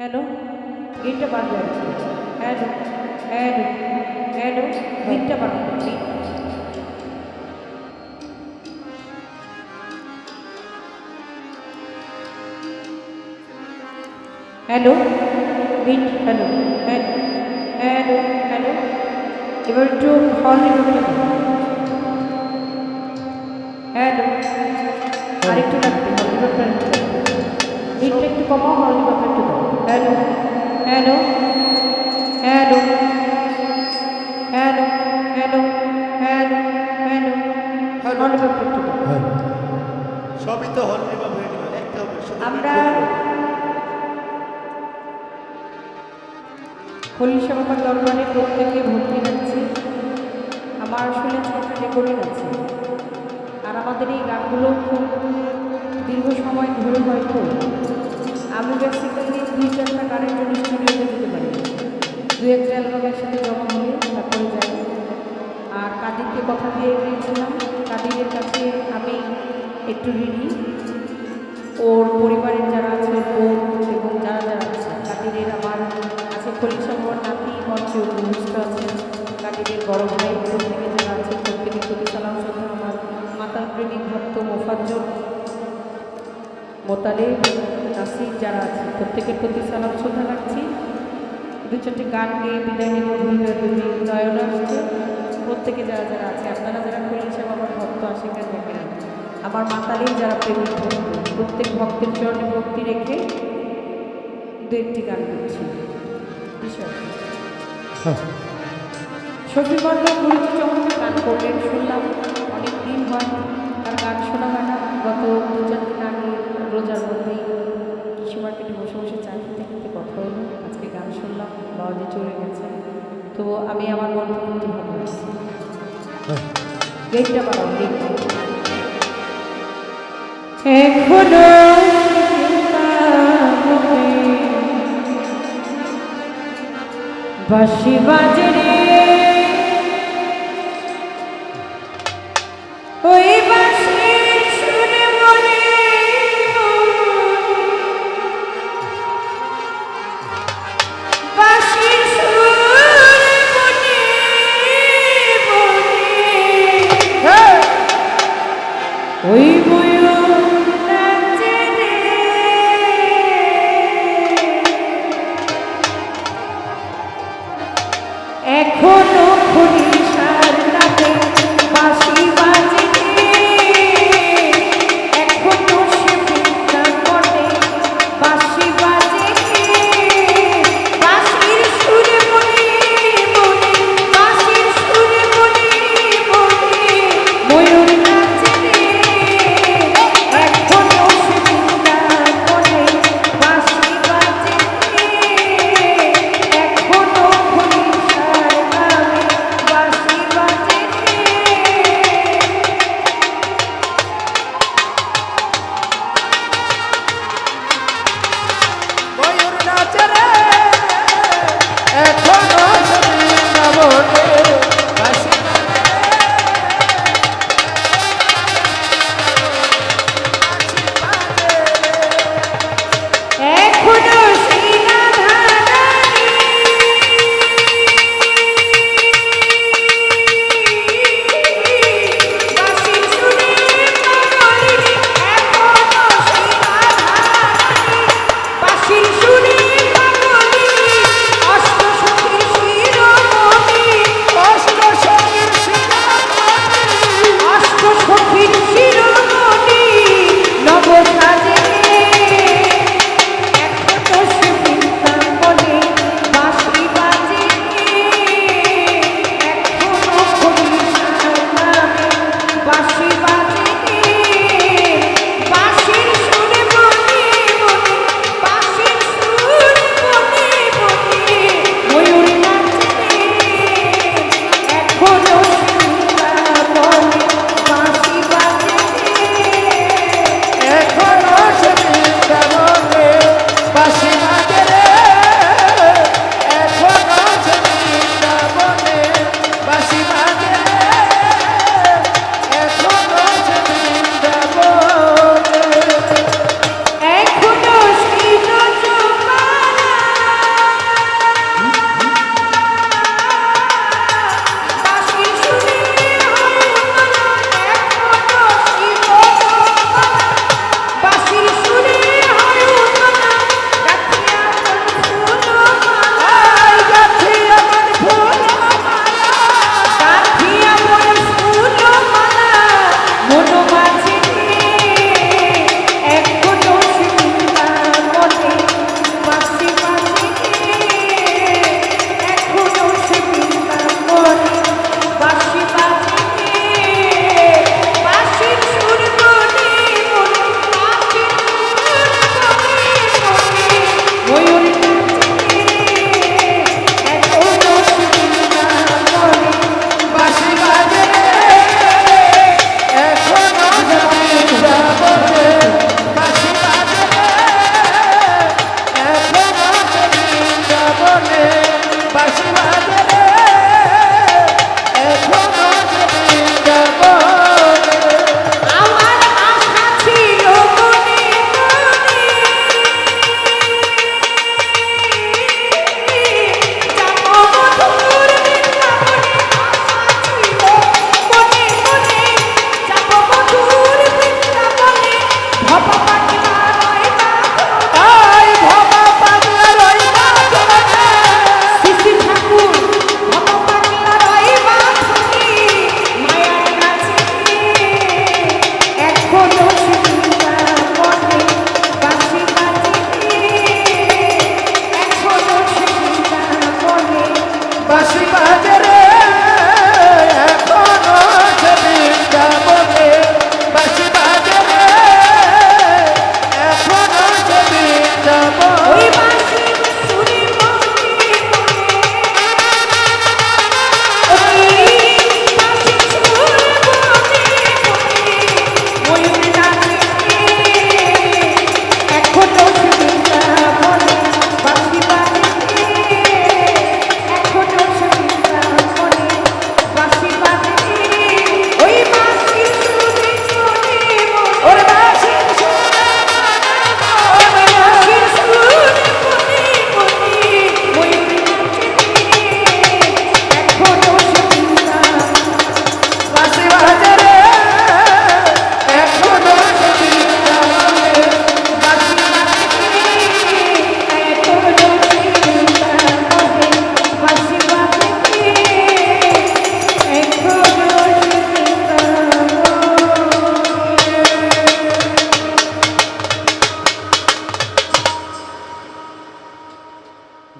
Hello গেটটা বার hello hello hello গেটটা বার hello gate hello hello hello hello এবার একটু হল রিপোর্টটা হ্যালো আরেকটু লাগবে। হল একটু কমাও হল রিপোর্টটা একটু দাও hello. Hello. Hello. Hello. Hello. Hello. Hello. হল রিপোর্টটা একটু দাও সবই তো হল হবে শুধু আমরা হরিষা বাবার দরবারে প্রত্যেকে ভর্তি রাখছি আমার আসলে ছোটো রেকর্ডিং আছে। আর আমাদের এই গানগুলো খুব দীর্ঘ সময় ধরে হয়তো দু একটা অ্যালবাম একসাথে জমা হলে, তারপরে যাই। আর কাদিরকে কথা দিয়ে গিয়েছিলাম কাদিরের কাছে আমি একটু ঋণী। ওর পরিবারের যারা আছে, বোন এবং যারা যারা আছে, কাদিরের আমার আছে খলিশা মোহর নাতি, মঞ্চে উপবিষ্ট আছে। কাদিরের বড় ভাই প্রত্যেকে যারা আছে প্রত্যেকের প্রতি সালাম শ্রদ্ধা, আমার মাতার প্রেমিক ভক্ত মোফাজ্জল মোতালে নাসির যারা আছে, প্রত্যেকের প্রতি সালাম শ্রদ্ধা রাখছি। দু চারটি গান গেয়ে বিদায় নিব দুই নয়ন আসছে প্রত্যেকে যারা যারা আছে আপনারা যারা খলিশা বাবার ভক্ত আশিকার দেখেন আমার মাতালির যারা প্রেমিক প্রত্যেক ভক্তের চরণে ভক্তি রেখে দু একটি গান করছি। শফি মন্ডল গুরুজি চমৎকার গান করলেন শুনলাম অনেক দিন হয় তার গান শোনা হয় না। গত দু চার দিন আগে রোজার মধ্যেই কৃষি মার্কেটে বসে বসে চা খেতে খেতে কথা হলো। শুনলাম বাবাজি চলে গেছে। আমি আমার গেটটা এখনও বাসি বাজে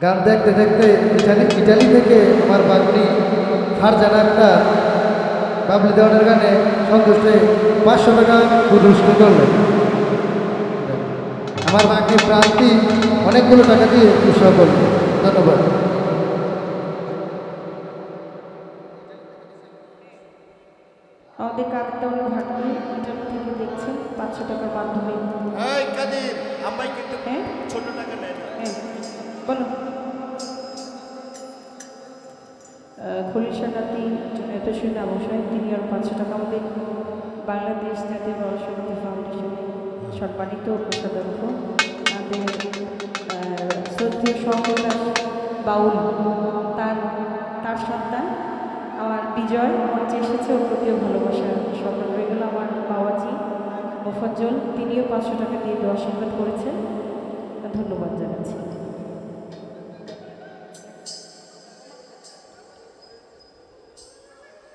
গান দেখতে দেখতে ইটালি ইটালি থেকে আমার বাগনি ফারজানা আক্তার বাবলি দেওয়ানের গানে সন্তুষ্ট পাঁচশো টাকা পুরস্কৃত করলেন। আমার বাগনি প্রান্তি অনেকগুলো টাকা দিয়ে উৎসাহ করলেন। ধন্যবাদ। খলিশা নাতি এতশূন্য অবশ্যই তিনি আর পাঁচশো টাকা আমাদের বাংলাদেশ জাতীয় গণশক্তি ফাউন্ডেশনে সম্মানিত কোষাধ্যক্ষ আমাদের শ্রদ্ধেয় সহদাস বাউল, তার তার সন্তান, আমার বিজয় মঞ্চে এসেছে ওর প্রতিও ভালোবাসা সকল রয়ে গেল আমার বাবাজি মোফাজ্জল, তিনিও পাঁচশো টাকা দিয়ে দেওয়া আশীর্বাদ করেছেন। ধন্যবাদ জানাচ্ছি।